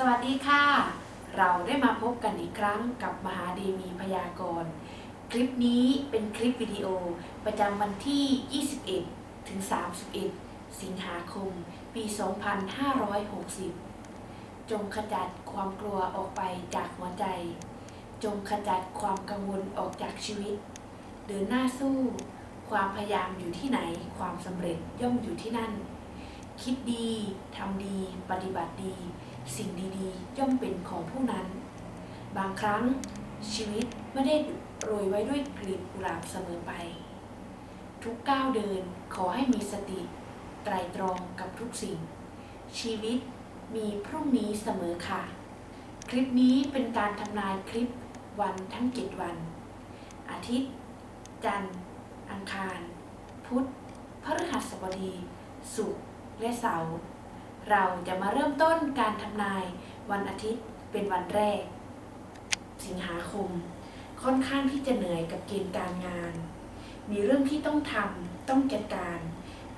สวัสดีค่ะ เราได้มาพบกันอีกครั้งกับมหาเดมีพยากรณ์ คลิปนี้เป็นคลิปวิดีโอประจำวันที่ 21 ถึง 31 สิงหาคม ปี 2560 จงขจัดความกลัวออกไปจากหัวใจ จงขจัดความกังวลออกจากชีวิต เดินหน้าสู้ ความพยายามอยู่ที่ไหน ความสำเร็จย่อมอยู่ที่นั่น คิดดี ทำดี ปฏิบัติดี สิ่งดีๆ ย่อมเป็นของผู้นั้น บางครั้งชีวิตไม่ได้โรยไว้ด้วยกลีบกุหลาบเสมอไป ทุกก้าวเดินขอให้มีสติ ไตรตรองกับทุกสิ่ง ชีวิตมีพรุ่งนี้เสมอค่ะ คลิปนี้เป็นการทำนายคลิปวันทั้ง7วัน อาทิตย์ จันทร์ อังคาร พุธพฤหัสบดี ศุกร์และเสาร์ เราจะมาเริ่มต้นการทำนายวันอาทิตย์เป็นวันแรก สิงหาคม ค่อนข้างที่จะเหนื่อยกับเกณฑ์การงาน มีเรื่องที่ต้องทำต้องจัดการ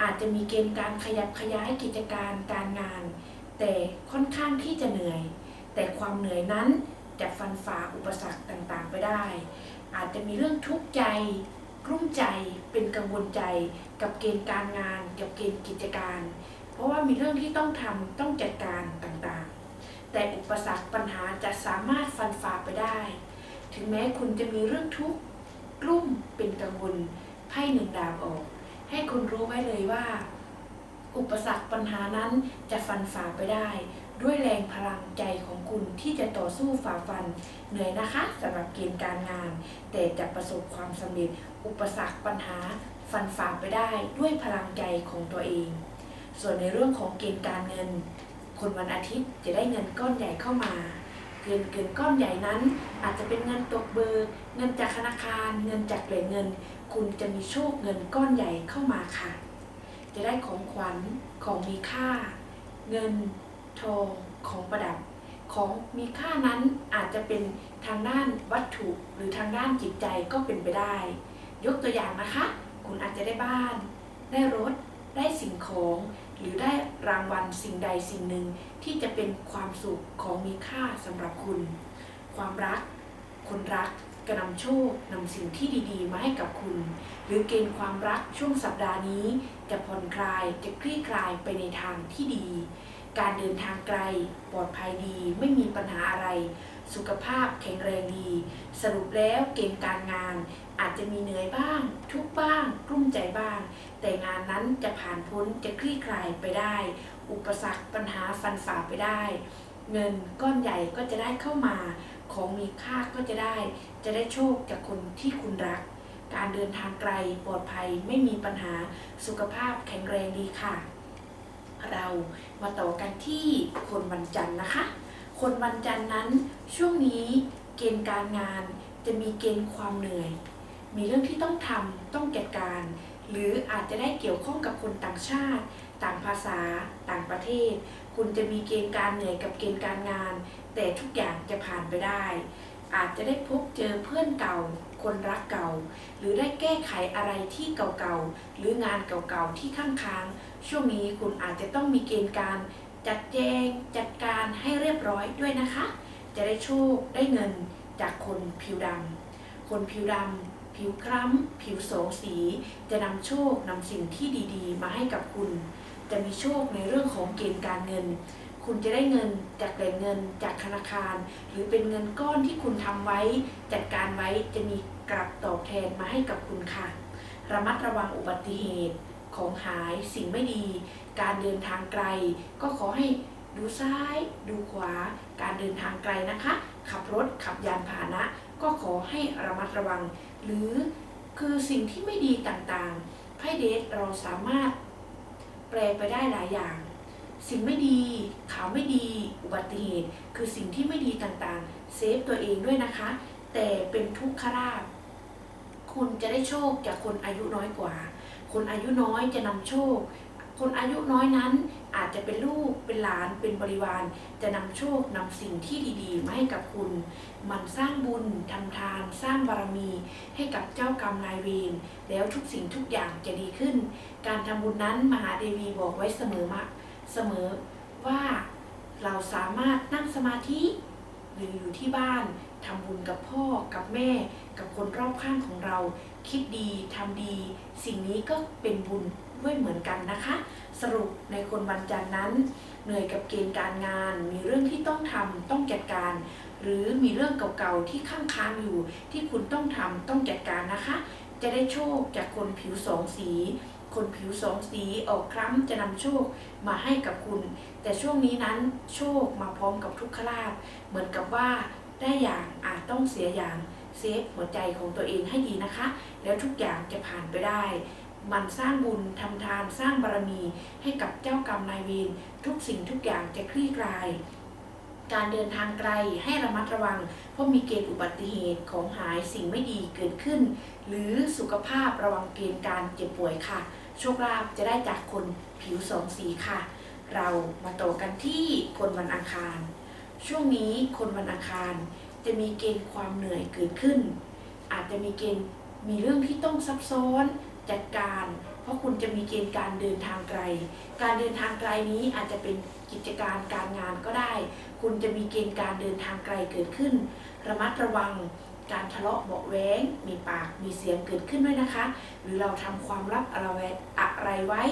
อาจจะมีเกณฑ์การขยับขยายกิจการการงาน แต่ค่อนข้างที่จะเหนื่อย แต่ความเหนื่อยนั้นจะฟันฝ่าอุปสรรคต่างๆ ไปได้ อาจจะมีเรื่องทุกข์ใจกลุ้มใจเป็นกังวลใจกับเกณฑ์การงานกับเกณฑ์กิจการ เพราะว่ามีเรื่องที่ต้องทำต้องจัดการต่างๆ แต่อุปสรรคปัญหาจะสามารถฟันฝ่าไปได้ ถึงแม้คุณจะมีเรื่องทุกข์กลุ้มเป็นกังวลไพ่หนึ่งดาบออก ให้คุณรู้ไว้เลยว่า อุปสรรคปัญหานั้นจะฟันฝ่าไปได้ ด้วยแรงพลังใจของคุณที่จะต่อสู้ฝ่าฟัน เหนื่อยนะคะสำหรับเกณฑ์การงาน แต่จะประสบความสำเร็จอุปสรรคปัญหาฟันฝ่าไปได้ด้วยพลังใจของตัวเอง ส่วนในเรื่องของเกณฑ์การเงิน คนวันอาทิตย์จะได้เงินก้อนใหญ่เข้ามา เกินเกินก้อนใหญ่นั้น อาจจะเป็นเงินตกเบอร์เงินจากธนาคาร เงินจากแหล่งเงิน คุณจะมีโชคเงินก้อนใหญ่เข้ามาค่ะ จะได้ของขวัญของมีค่า เงินทองของประดับ ของมีค่านั้นอาจจะเป็นทางด้านวัตถุหรือทางด้านจิตใจก็เป็นไปได้ ยกตัวอย่างนะคะ คุณอาจจะได้บ้าน ได้รถ ได้สิ่งของ หรือได้รางวัลสิ่งใดสิ่งหนึ่งที่จะเป็นความสุขของมีค่าสำหรับคุณ ความรัก คนรักกระนำโชคนำสิ่งที่ดีๆ มาให้กับคุณ หรือเกณฑ์ความรักช่วงสัปดาห์นี้ จะผ่อนคลายจะคลี่คลายไปในทางที่ดี การเดินทางไกล ปลอดภัยดีไม่มีปัญหาอะไร สุขภาพแข็งแรงดี สรุปแล้วเกณฑ์การงาน อาจจะมีเหนื่อยบ้าง ทุกบ้าง กลุ้มใจบ้าง แต่งานนั้นจะผ่านพ้นจะคลี่คลายไปได้ อุปสรรคปัญหาฟันฝ่าไปได้ เงินก้อนใหญ่ก็จะได้เข้ามา ของมีค่าก็จะได้ จะได้โชคจากคนที่คุณรัก การเดินทางไกลปลอดภัยไม่มีปัญหาสุขภาพแข็งแรงดีค่ะ เรามาต่อกันที่คนวันจันทร์นะคะ คนวันจันทร์นั้น ช่วงนี้เกณฑ์การงานจะมีเกณฑ์ความเหนื่อย มีเรื่องที่ต้องทำต้องจัดการ หรืออาจจะได้เกี่ยวข้องกับคนต่างชาติ ต่างภาษา ต่างประเทศ คุณจะมีเกณฑ์การเหนื่อยกับเกณฑ์การงาน แต่ทุกอย่างจะผ่านไปได้ อาจจะได้พบเจอเพื่อนเก่า คนรักเก่า หรือได้แก้ไขอะไรที่เก่าๆหรืองานเก่าๆที่ข้างค้างช่วงนี้คุณอาจจะต้องมีเกณฑ์การ จัดแจงจัดการให้เรียบร้อยด้วยนะคะ จะได้โชคได้เงินจากคนผิวดำคนผิวดำผิวคล้ำ ผิวสองสี จะนำโชคนำสิ่งที่ดีๆ มาให้กับคุณ จะมีโชคในเรื่องของเกณฑ์การเงิน คุณจะได้เงินจากแหล่งเงินจากธนาคาร หรือเป็นเงินก้อนที่คุณทำไว้ จัดการไว้จะมีกลับตอบแทนมาให้กับคุณค่ะ ระมัดระวังอุบัติเหตุของหายสิ่งไม่ดี การเดินทางไกล ก็ขอให้ดูซ้ายดูขวา การเดินทางไกลนะคะ ขับรถขับยานพาหนะ ก็ขอให้ระมัดระวัง หรือคือสิ่งที่ไม่ดีต่างๆไพ่เดทเราสามารถแปลไปได้หลายอย่าง สิ่งไม่ดี ข่าวไม่ดี อุบัติเหตุ คือสิ่งที่ไม่ดีต่างๆ เซฟตัวเองด้วยนะคะ แต่เป็นทุกขลาภคุณจะได้โชคจากคนอายุน้อยกว่า คนอายุน้อยจะนำโชค คนอายุน้อยนั้นอาจจะเป็นลูกเป็นหลานเป็นบริวาร จะนำโชคนำสิ่งที่ดีๆมาให้กับคุณ มันสร้างบุญทำทาน สร้างบารมีให้กับเจ้ากรรมนายเวรแล้วทุกสิ่งทุกอย่างจะดีขึ้น การทำบุญนั้นมหาเดวีบอกไว้เสมอมาเสมอว่าเราสามารถนั่งสมาธิ หรืออยู่ที่บ้านทำบุญกับพ่อกับแม่ กับคนรอบข้างของเรา คิดดีทำดี สิ่งนี้ก็เป็นบุญ ด้วยเหมือนกันนะคะ สรุปในคนวันจันทร์นั้น เหนื่อยกับเกณฑ์การงาน มีเรื่องที่ต้องทำต้องจัดการ หรือมีเรื่องเก่าๆที่ข้างค้างอยู่ ที่คุณต้องทำต้องจัดการนะคะ จะได้โชคจากคนผิวสองสีคนผิวสองสีออกคล้ำจะนำโชคมาให้กับคุณ แต่ช่วงนี้นั้นโชคมาพร้อมกับทุกขลาภเหมือนกับว่าได้อย่างอาจต้องเสียอย่างเซฟหัวใจของตัวเองให้ดีนะคะ แล้วทุกอย่างจะผ่านไปได้ มันสร้างบุญทำทานสร้างบารมีให้กับเจ้ากรรมนายเวรทุกสิ่งทุกอย่างจะคลี่คลาย การเดินทางไกลให้ระมัดระวัง เพราะมีเกณฑ์อุบัติเหตุของหายสิ่งไม่ดีเกิดขึ้น หรือสุขภาพระวังเกณฑ์การเจ็บป่วยค่ะ โชคลาภจะได้จากคนผิวสองสีค่ะ เรามาต่อกันที่คนวันอังคาร ช่วงนี้คนวันอังคารจะมีเกณฑ์ความเหนื่อยเกิดขึ้น อาจจะมีเกณฑ์มีเรื่องที่ต้องซับซ้อน จัดการ เพราะคุณจะมีเกณฑ์การเดินทางไกล การเดินทางไกลนี้อาจจะเป็นกิจการการงานก็ได้ คุณจะมีเกณฑ์การเดินทางไกลเกิดขึ้น ระมัดระวังการทะเลาะเบาะแว้งมีปากมีเสียงเกิดขึ้นด้วยนะคะ หรือเราทำความลับอะไรไว้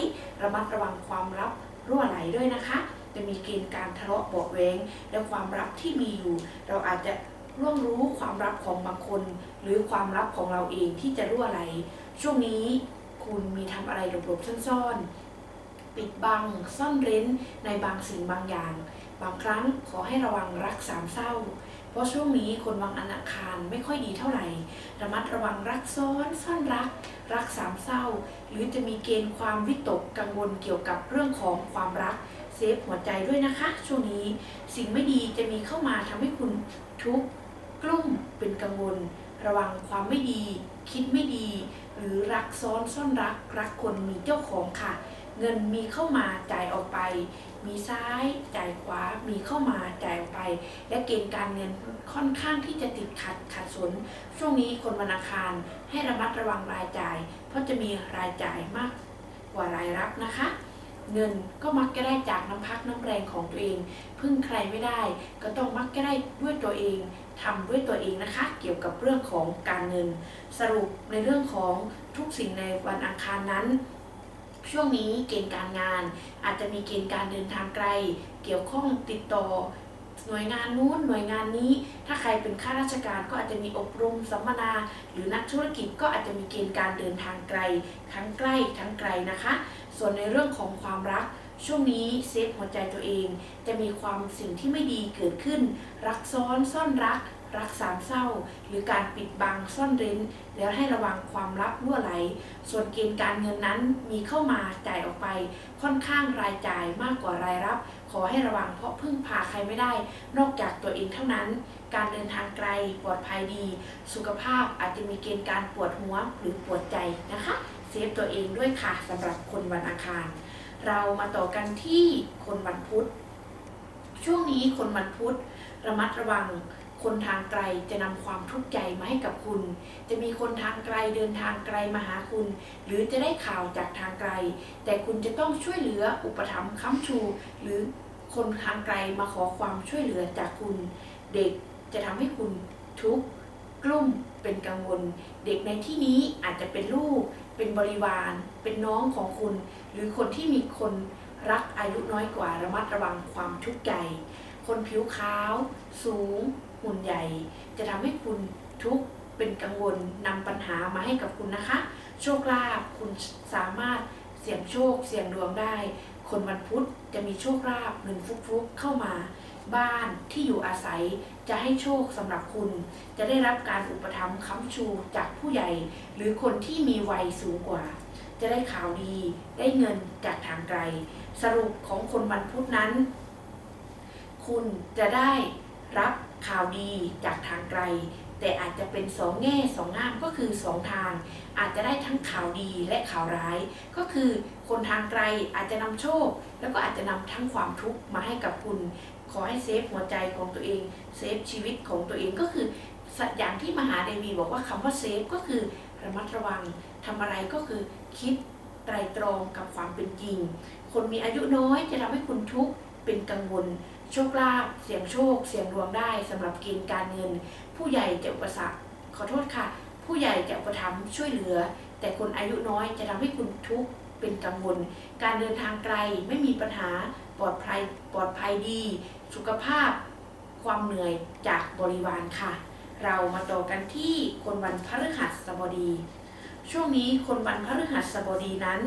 ระมัดระวังความลับรั่วไหลด้วยนะคะ จะมีเกณฑ์การทะเลาะเบาะแว้งและความลับที่มีอยู่ เราอาจจะร่วงรู้ความลับของบางคน หรือความลับของเราเองที่จะรั่วไหล ช่วงนี้คุณมีทำอะไรหลบๆซ่อนๆ ปิดบังซ่อนเร้นในบางสิ่งบางอย่าง บางครั้งขอให้ระวังรักสามเศร้า เพราะช่วงนี้คนวางอนาคารไม่ค่อยดีเท่าไหร่ ระมัดระวังรักซ้อนซ่อนรัก รักสามเศร้า หรือจะมีเกณฑ์ความวิตกกังวลเกี่ยวกับเรื่องของความรักเซฟหัวใจด้วยนะคะ ช่วงนี้สิ่งไม่ดีจะมีเข้ามาทำให้คุณทุกข์กลุ้มเป็นกังวล ระวังความไม่ดี คิดไม่ดี หรือรักซ้อนซ่อนรักรักคนมีเจ้าของค่ะ เงินมีเข้ามาจ่ายออกไป มีซ้ายจ่ายขวา มีเข้ามาจ่ายออกไป และเกณฑ์การเงินค่อนข้างที่จะติดขัดขัดสน ช่วงนี้คนวันอังคารให้ระมัดระวังรายจ่าย เพราะจะมีรายจ่ายมากกว่ารายรับนะคะเงินก็มักจะได้จากน้ำพักน้ำแรงของตัวเอง พึ่งใครไม่ได้ ก็ต้องมักจะได้ด้วยตัวเอง ทำด้วยตัวเองนะคะ เกี่ยวกับเรื่องของการเงิน สรุปในเรื่องของทุกสิ่งในวันอังคารนั้น ช่วงนี้เกณฑ์การงาน อาจจะมีเกณฑ์การเดินทางไกล เกี่ยวข้องติดต่อหน่วยงานนู้นหน่วยงานนี้ ถ้าใครเป็นข้าราชการก็อาจจะมีอบรมสัมมนา หรือนักธุรกิจก็อาจจะมีเกณฑ์การเดินทางไกล ทั้งใกล้ทั้งไกลนะคะ ส่วนในเรื่องของความรัก ช่วงนี้เซฟหัวใจตัวเอง จะมีความสิ่งที่ไม่ดีเกิดขึ้น รักซ้อนซ่อนรัก รักสามเศร้า หรือการปิดบังซ่อนเร้น แล้วให้ระวังความลับรั่วไหล ส่วนเกณฑ์การเงินนั้นมีเข้ามาจ่ายออกไป ค่อนข้างรายจ่ายมากกว่ารายรับ ขอให้ระวังเพราะพึ่งพาใครไม่ได้ นอกจากตัวเองเท่านั้น การเดินทางไกลปลอดภัยดี สุขภาพอาจจะมีเกณฑ์การปวดหัวหรือปวดใจนะคะ เซฟตัวเองด้วยค่ะสำหรับคนวันอังคาร เรามาต่อกันที่คนวันพุธ ช่วงนี้คนวันพุธระมัดระวังคนทางไกลจะนำความทุกข์ใจมาให้กับคุณ จะมีคนทางไกลเดินทางไกลมาหาคุณ หรือจะได้ข่าวจากทางไกล แต่คุณจะต้องช่วยเหลืออุปถัมภ์ค้ำชู หรือคนทางไกลมาขอความช่วยเหลือจากคุณ เด็กจะทำให้คุณทุกข์กลุ้มเป็นกังวล เด็กในที่นี้อาจจะเป็นลูก เป็นบริวาร เป็นน้องของคุณ หรือคนที่มีคนรักอายุน้อยกว่าระมัดระวังความทุกข์ใจ คนผิวขาว สูง หุ่นใหญ่ จะทำให้คุณทุกข์เป็นกังวลนำปัญหามาให้กับคุณนะคะ โชคลาภคุณสามารถเสี่ยงโชค เสี่ยงดวงได้ คนวันพุธจะมีโชคลาภเงินฟุกๆเข้ามา บ้านที่อยู่อาศัย จะให้โชคสำหรับคุณ จะได้รับการอุปถัมภ์ค้ำชูจากผู้ใหญ่ หรือคนที่มีวัยสูงกว่า จะได้ข่าวดี ได้เงินจากทางไกล สรุปของคนวันพุธนั้น คุณจะได้รับข่าวดีจากทางไกล แต่อาจจะเป็นสองแง่สองงามก็คือสองทาง อาจจะได้ทั้งข่าวดีและข่าวร้าย ก็คือคนทางไกลอาจจะนำโชค แล้วก็อาจจะนำทั้งความทุกข์มาให้กับคุณ ขอให้เซฟหัวใจของตัวเอง เซฟชีวิตของตัวเองก็คืออย่างที่มหาเดวีบอกว่าคำว่าเซฟก็คือระมัดระวังทำอะไรก็คือคิดไตรตรองกับความเป็นจริง คนมีอายุน้อยจะทำให้คุณทุกข์เป็นกังวลโชคลาภเสียงโชค เสียงดวงได้สำหรับเกณฑ์การเงิน ผู้ใหญ่จะอุปสรรคขอโทษค่ะ ผู้ใหญ่จะอุปถัมภ์ช่วยเหลือ แต่คนอายุน้อยจะทำให้คุณทุกข์ เป็นกังวล การเดินทางไกลไม่มีปัญหาปลอดภัยปลอดภัยดี สุขภาพความเหนื่อยจากบริวารค่ะ เรามาต่อกันที่คนวันพฤหัสบดี ช่วงนี้คนวันพฤหัสบดีนั้น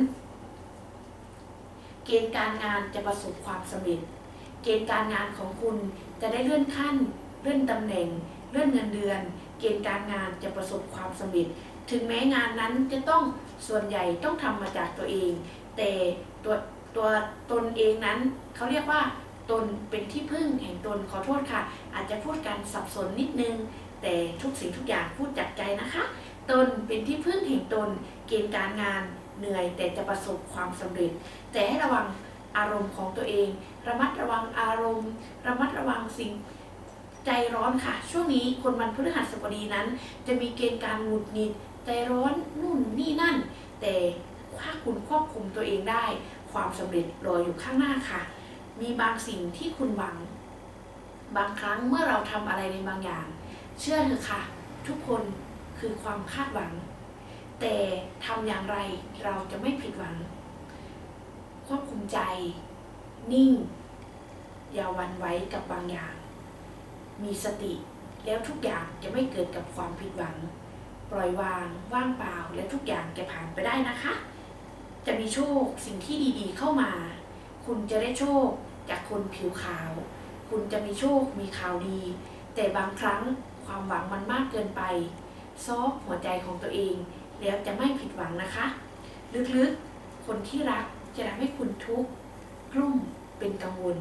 เกณฑ์การงานจะประสบความสำเร็จ เกณฑ์การงานของคุณจะได้เลื่อนขั้น เลื่อนตำแหน่ง เลื่อนเงินเดือน เกณฑ์การงานจะประสบความสำเร็จ ถึงแม้งานนั้นจะต้อง ส่วนใหญ่ต้องทำมาจากตัวเอง แต่ตัวตัวตนเองนั้นเขาเรียกว่าตนเป็นที่พึ่งแห่งตนขอโทษค่ะ อาจจะพูดการสับสนนิดนึง แต่ทุกสิ่งทุกอย่างพูดจากใจนะคะ ตนเป็นที่พึ่งแห่งตน เกณฑ์การงานเหนื่อย แต่จะประสบความสำเร็จ แต่ให้ระวังอารมณ์ของตัวเอง ระมัดระวังอารมณ์ ระมัดระวังสิ่งใจร้อนค่ะ ช่วงนี้คนวันพฤหัสบดีนั้น จะมีเกณฑ์การหงุดหงิด ใจร้อนนู่นนี่นั่น แต่ถ้าคุณควบคุมตัวเองได้ ความสำเร็จรออยู่ข้างหน้าค่ะ มีบางสิ่งที่คุณหวัง บางครั้งเมื่อเราทำอะไรในบางอย่าง เชื่อเถอะค่ะ ทุกคนคือความคาดหวัง แต่ทำอย่างไรเราจะไม่ผิดหวัง ควบคุมใจ นิ่ง อย่าวันไหวกับบางอย่าง มีสติแล้วทุกอย่างจะไม่เกิดกับความผิดหวัง ปล่อยวางว่างเปล่าและทุกอย่างจะผ่านไปได้นะคะ จะมีโชคสิ่งที่ดีๆเข้ามา คุณจะได้โชคจากคนผิวขาว คุณจะมีโชคมีข่าวดี แต่บางครั้งความหวังมันมากเกินไป ซอฟหัวใจของตัวเอง แล้วจะไม่ผิดหวังนะคะ ลึกๆ คนที่รักจะทำให้คุณทุกข์กลุ่มเป็นกังวล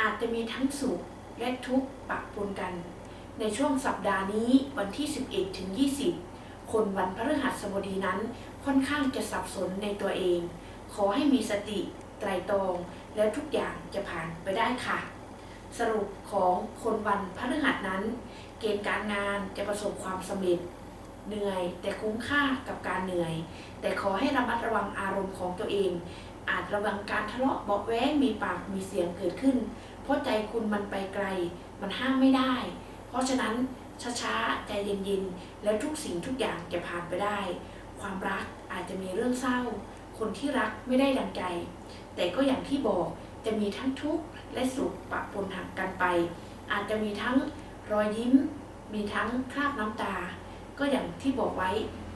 อาจจะมีทั้งสุขและทุกข์ปะปนกัน ในช่วงสัปดาห์นี้วันที่ 11 ถึง 20 คนวันพฤหัสบดีนั้นค่อนข้างจะสับสนในตัวเอง ขอให้มีสติไตรตรองแล้วทุกอย่างจะผ่านไปได้ค่ะ สรุปของคนวันพฤหัสนั้น เกณฑ์การงานจะประสบความสำเร็จ เหนื่อยแต่คุ้มค่ากับการเหนื่อย แต่ขอให้ระมัดระวังอารมณ์ของตัวเอง อาจระวังการทะเลาะเบาแว้งมีปากมีเสียงเกิดขึ้น เพราะใจคุณมันไปไกล มันห้ามไม่ได้ ราะฉะนั้นช้าๆใจเย็นๆ แล้วทุกสิ่งทุกอย่างจะผ่านไปได้ ความรักอาจจะมีเรื่องเศร้า คนที่รักไม่ได้ดังใจ แต่ก็อย่างที่บอกจะมีทั้งทุกข์และสุขปะปนหักกันไป อาจจะมีทั้งรอยยิ้ม มีทั้งคราบน้ำตา ก็อย่างที่บอกไว้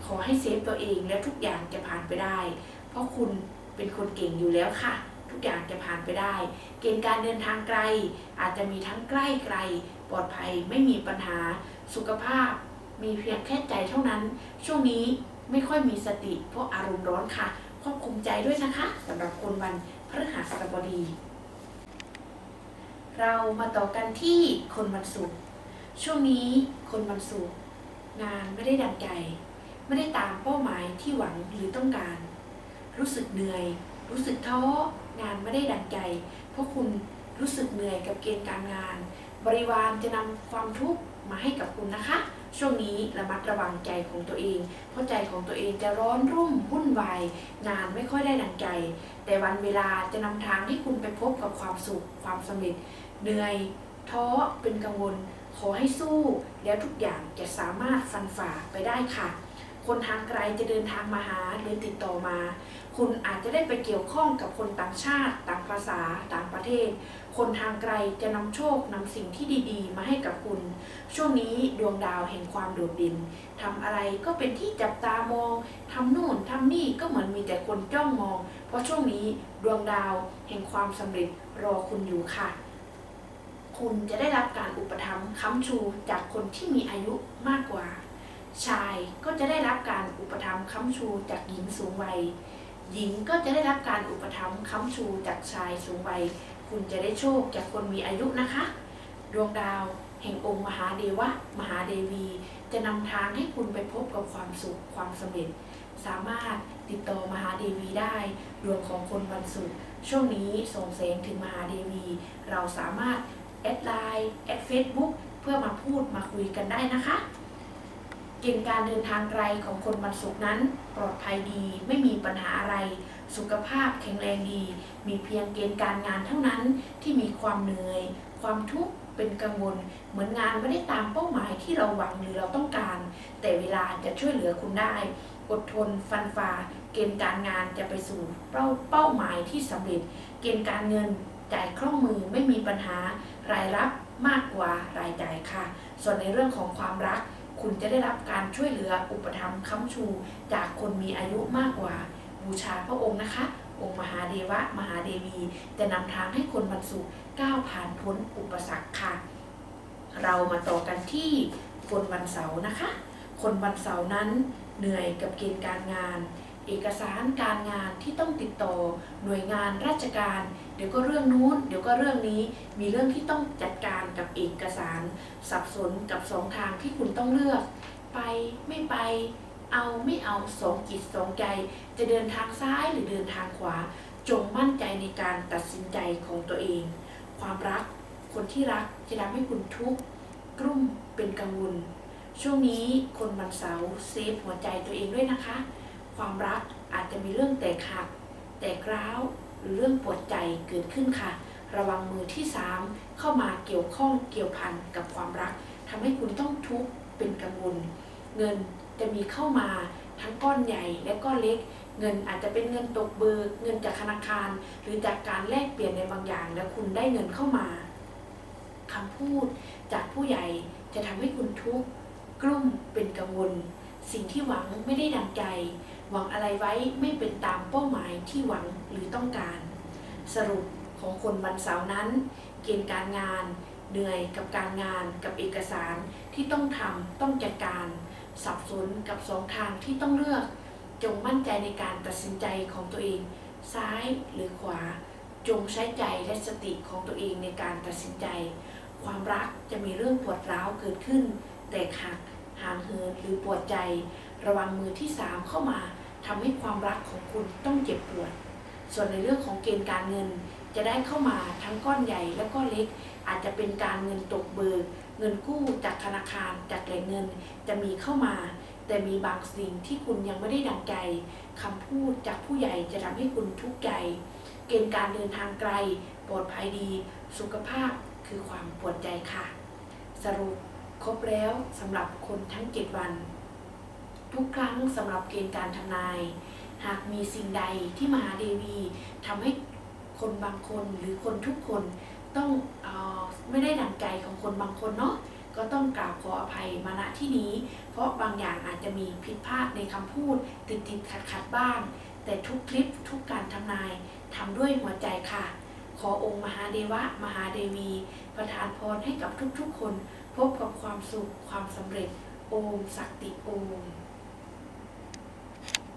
ขอให้เซฟตัวเองและทุกอย่างจะผ่านไปได้ เพราะคุณเป็นคนเก่งอยู่แล้วค่ะ กอย่างจะผ่านไปได้ เกณฑ์การเดินทางไกล อาจจะมีทั้งใกล้ไกล ปลอดภัยไม่มีปัญหา สุขภาพ มีเพียงแค่ใจเท่านั้น ช่วงนี้ไม่ค่อยมีสติเพราะอารมณ์ร้อนค่ะ ควบคุมใจด้วยนะคะสำหรับคนวันพฤหัสบดี เรามาต่อกันที่คนวันศุกร์ช่วงนี้คนวันศุกร์งานไม่ได้ดังใจ ไม่ได้ตามเป้าหมายที่หวังหรือต้องการ รู้สึกเหนื่อย รู้สึกท้อ งานไม่ได้ดังใจ เพราะคุณรู้สึกเหนื่อยกับเกณฑ์การงาน บริวารจะนำความทุกข์มาให้กับคุณนะคะ ช่วงนี้ระมัดระวังใจของตัวเอง เพราะใจของตัวเองจะร้อนรุ่มวุ่นวาย งานไม่ค่อยได้ดังใจ แต่วันเวลาจะนำทางให้คุณไปพบกับความสุขความสำเร็จ เหนื่อยท้อเป็นกังวล ขอให้สู้ แล้วทุกอย่างจะสามารถฟันฝ่าไปได้ค่ะ คนทางไกลจะเดินทางมาหาหรือติดต่อมา คุณอาจจะได้ไปเกี่ยวข้องกับคนต่างชาติ ต่างภาษา ต่างประเทศ คนทางไกลจะนำโชคนำสิ่งที่ดีๆ มาให้กับคุณ ช่วงนี้ดวงดาวแห่งความโดดเด่นทำอะไรก็เป็นที่จับตามองทำนู่นทำนี่ก็เหมือนมีแต่คนจ้องมอง เพราะช่วงนี้ดวงดาวแห่งความสำเร็จรอคุณอยู่ค่ะคุณจะได้รับการอุปถัมภ์ค้ำชูจากคนที่มีอายุมากกว่า ชายก็จะได้รับการอุปถัมภ์ค้ำชูจากหญิงสูงวัย หญิงก็จะได้รับการอุปถัมภ์ค้ำชูจากชายสูงวัย คุณจะได้โชคจากคนมีอายุนะคะ ดวงดาวแห่งองค์มหาเดวะ มหาเดวี จะนำทางให้คุณไปพบกับความสุขความสำเร็จ สามารถติดต่อมหาเดวีได้ ดวงของคนวันศุกร์ช่วงนี้ส่งแสงถึงมหาเดวี เราสามารถแอดไลน์แอดเฟซบุ๊กเพื่อมาพูดมาคุยกันได้นะคะ เกณฑ์การเดินทางไกลของคนวันศุกร์นั้น ปลอดภัยดี ไม่มีปัญหาอะไร สุขภาพแข็งแรงดี มีเพียงเกณฑ์การงานเท่านั้นที่มีความเหนื่อย ความทุกข์เป็นกังวล เหมือนงานไม่ได้ตามเป้าหมายที่เราหวังหรือเราต้องการ แต่เวลาจะช่วยเหลือคุณได้ อดทนฟันฝ่า เกณฑ์การงานจะไปสู่เป้าเป้าหมายที่สำเร็จ เกณฑ์การเงินจ่ายคล่องมือไม่มีปัญหารายรับมากกว่ารายจ่ายค่ะ ส่วนในเรื่องของความรัก คุณจะได้รับการช่วยเหลืออุปถัมภ์ค้ำชู จากคนมีอายุมากกว่า บูชาพระองค์นะคะ องค์มหาเดวะ มหาเดวี จะนำทางให้คนบรรสุก้าวผ่านพ้นอุปสรรคค่ะ เรามาต่อกันที่คนวันเสาร์นะคะ คนวันเสาร์นั้นเหนื่อยกับเกณฑ์การงาน เอกสารการงานที่ต้องติดต่อหน่วยงานราชการ เดี๋ยวก็เรื่องนู้น เดี๋ยวก็เรื่องนี้ มีเรื่องที่ต้องจัดการกับเอกสาร สับสนกับสองทางที่คุณต้องเลือก ไปไม่ไป เอาไม่เอาสองจิตสองใจ จะเดินทางซ้ายหรือเดินทางขวา จงมั่นใจในการตัดสินใจของตัวเอง ความรัก คนที่รักจะทำให้คุณทุกข์กลุ้มเป็นกังวล ช่วงนี้คนวันเสาร์เซฟหัวใจตัวเองด้วยนะคะ ความรักอาจจะมีเรื่องแตกหักแตกร้าว หรือเรื่องปวดใจเกิดขึ้นค่ะ ระวังมือที่สามเข้ามาเกี่ยวข้องเกี่ยวพันกับความรักทำให้คุณต้องทุกข์เป็นกังวล เงินจะมีเข้ามาทั้งก้อนใหญ่และก้อนเล็ก เงินอาจจะเป็นเงินตกเบิกเงินจากธนาคาร หรือจากการแลกเปลี่ยนในบางอย่าง แล้วคุณได้เงินเข้ามาคำพูดจากผู้ใหญ่จะทำให้คุณทุกข์กลุ้มเป็นกังวล สิ่งที่หวังไม่ได้ดังใจ หวังอะไรไว้ไม่เป็นตามเป้าหมายที่หวังหรือต้องการ สรุปของคนวันเสาร์นั้น เกณฑ์การงาน เหนื่อยกับการงานกับเอกสารที่ต้องทำต้องจัดการ สับสนกับสองทางที่ต้องเลือก จงมั่นใจในการตัดสินใจของตัวเอง ซ้ายหรือขวา จงใช้ใจและสติของตัวเองในการตัดสินใจ ความรักจะมีเรื่องปวดร้าวเกิดขึ้น แตกหักห่างเหินหรือปวดใจ ระวังมือที่สามเข้ามา ทำให้ความรักของคุณต้องเจ็บปวด ส่วนในเรื่องของเกณฑ์การเงินจะได้เข้ามาทั้งก้อนใหญ่และก้อนเล็ก อาจจะเป็นการเงินตกเบิกเงินกู้จากธนาคารจากแหล่งเงินจะมีเข้ามา แต่มีบางสิ่งที่คุณยังไม่ได้ดังใจคำพูดจากผู้ใหญ่จะทำให้คุณทุกข์ใจ เกณฑ์การเดินทางไกลปลอดภัยดี สุขภาพคือความปวดใจค่ะ สรุปครบแล้วสำหรับคนทั้ง 7 วัน ทุกครั้งสำหรับเกณฑ์การทำนาย หากมีสิ่งใดที่มหาเดวีทำให้คนบางคนหรือคนทุกคนต้องออไม่ได้ดังใจของคนบางคนเนาะก็ต้องกราบขออภัยมาณที่นี้ เพราะบางอย่างอาจจะมีผิดพลาดในคำพูด ติดติดขัดขัดบ้าง แต่ทุกคลิปทุกการทำนายทำด้วยหัวใจค่ะ ขอองค์มหาเดวะ มหาเดวี ประทานพรให้กับทุกๆคน พบกับความสุขความสำเร็จ โอมสักติโอม